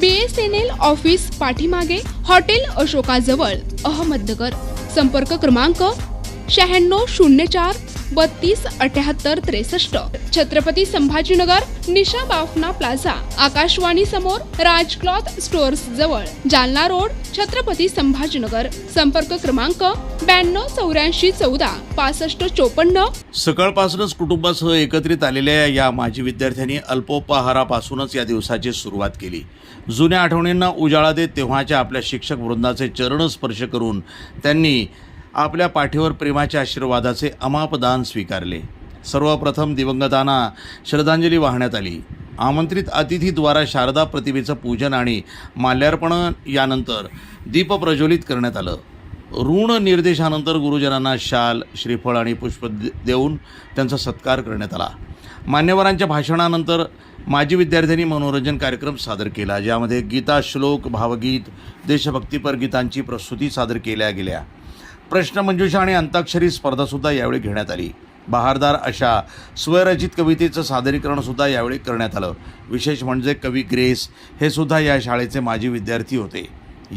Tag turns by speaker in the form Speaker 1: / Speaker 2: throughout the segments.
Speaker 1: B S N L office पाठीमागे hotel अशोकाजवळ अहमदनगर. संपर्क क्रमांक शहाण्णव शून्य चार बत्तीस अठ्याहत्तर त्रेसष्ट. छत्रपती संभाजीनगर निशा बाफना प्लाझा आकाशवाणी समोर राज क्लॉथ स्टोअर्स जवळ जालना रोड छत्रपती संभाजीनगर. संपर्क क्रमांक ब्याण्णव चौऱ्याऐंशी चौदा पासष्ट चोपन्न.
Speaker 2: सकाळपासूनच कुटुंबासह एकत्रित आलेल्या या माजी विद्यार्थ्यांनी अल्पोपहारापासूनच या दिवसाची सुरुवात केली. जुन्या आठवणींना उजाळा देत तेव्हाच्या आपल्या शिक्षक वृंदाचे चरण स्पर्श करून त्यांनी आपल्या पाठीवर प्रेमाच्या आशीर्वादाचे अमाप दान स्वीकारले. सर्वप्रथम दिवंगतांना श्रद्धांजली वाहण्यात आली. आमंत्रित अतिथीद्वारा शारदा प्रतिमेचं पूजन आणि माल्यार्पण यानंतर दीप प्रज्वलित करण्यात आलं. ऋण निर्देशानंतर गुरुजनांना शाल श्रीफळ आणि पुष्प देऊन त्यांचा सत्कार करण्यात आला. मान्यवरांच्या भाषणानंतर माजी विद्यार्थ्यांनी मनोरंजन कार्यक्रम सादर केला ज्यामध्ये गीता श्लोक भावगीत देशभक्तीपर गीतांची प्रस्तुती सादर केल्या गेल्या. प्रश्नमंजुषा आणि अंताक्षरी स्पर्धासुद्धा यावेळी घेण्यात आली. बहारदार अशा स्वरचित कवितेचं सादरीकरणसुद्धा यावेळी करण्यात आलं. विशेष म्हणजे कवी ग्रेस हे सुद्धा या शाळेचे माजी विद्यार्थी होते.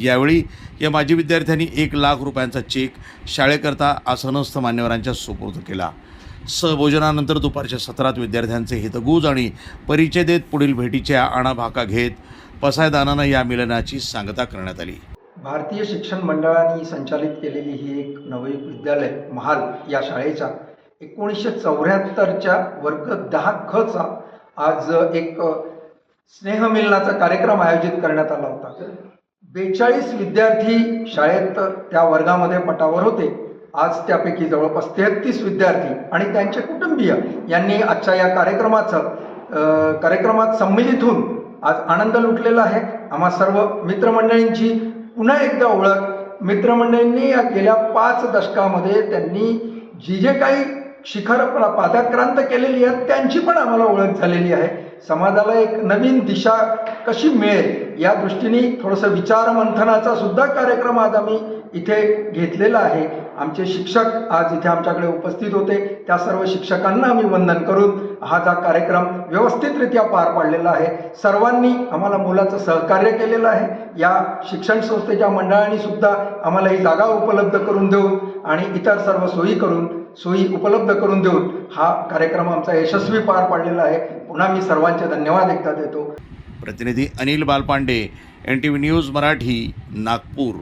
Speaker 2: यावेळी या माजी विद्यार्थ्यांनी एक लाख रुपयांचा चेक शाळेकरता आसनस्थ मान्यवरांच्या सुपूर्द केला. सहभोजनानंतर दुपारच्या सत्रात विद्यार्थ्यांचे हितगूज आणि परिचय देत पुढील भेटीच्या आणाभाका घेत पसायदानानं या मिलनाची सांगता करण्यात आली.
Speaker 3: भारतीय शिक्षण मंडळाने संचालित केलेली ही एक नवयुग विद्यालय महाल या शाळेच्या एकोणीसशे चौऱ्याहत्तरच्या वर्ग दहा खचा आज एक स्नेहमिलनाचा कार्यक्रम आयोजित करण्यात आला होता. बेचाळीस विद्यार्थी शाळेत त्या वर्गामध्ये पटावर होते. आज त्यापैकी जवळपास तेहतीस विद्यार्थी आणि त्यांचे कुटुंबीय यांनी आजच्या या कार्यक्रमाचं कार्यक्रमात सम्मिलित होऊन आज आनंद लुटलेला आहे. आम्हा सर्व मित्रमंडळींची पुन्हा एकदा ओळख. मित्रमंडळींनी या गेल्या पाच दशकामध्ये त्यांनी जी जे काही शिखर पादाक्रांत केलेली आहेत त्यांची पण आम्हाला ओळख झालेली आहे. समाजाला एक नवीन दिशा कशी मिळेल या दृष्टीने थोडंसं विचारमंथनाचा सुद्धा कार्यक्रम आज आम्ही इथे घेतलेलं आहे. आमचे शिक्षक आज इथे आमच्याकडे उपस्थित होते. त्या सर्व शिक्षकांना आम्ही वंदन करून हा जा कार्यक्रम व्यवस्थितरित्या पार पाडलेला आहे. सर्वांनी आम्हाला मुलाचं सहकार्य केलेलं आहे. या शिक्षण संस्थेच्या मंडळांनी सुद्धा आम्हाला ही जागा उपलब्ध करून देऊन आणि इतर सर्व सोयी करून सोयी उपलब्ध करून देऊन हा कार्यक्रम आमचा यशस्वी पार पाडलेला आहे. पुन्हा मी सर्वांचे धन्यवाद एकदा देतो.
Speaker 2: प्रतिनिधी Anil Balpande N T V news Marathi Nagpur.